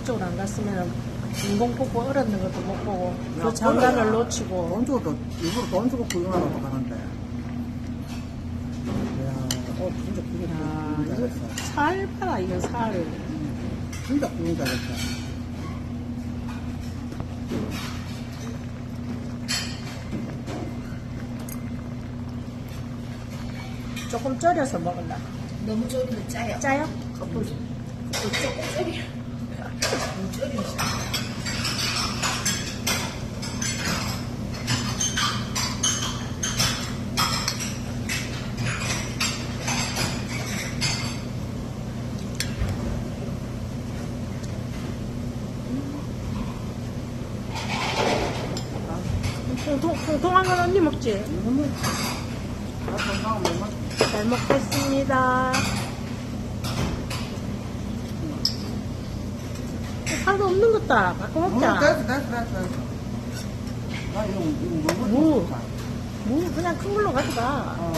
그쪽으로 안 갔으면 인공폭포 얼었는 것도 못 보고 야, 그 장관을 그래야. 놓치고 돈 주고 또 일부러 돈 주고 구경하러 가는데. 야, 어 진짜 구경 야, 구경 이거 잘했어. 살 팔아 이거 살 진짜 구경 잘했어. 조금 졸여서 먹을라 너무 졸이면 짜요. 짜요? 조금 졸여. 너 통통, 통통한 건 언니 먹지? 잘 먹겠습니다 살도 없는 것다 바꿔 어, 먹자 됐어 됐어 됐어. 됐어. 나 이거 이거 너무 무. 좋다. 무 그냥 큰 걸로 가져가 어.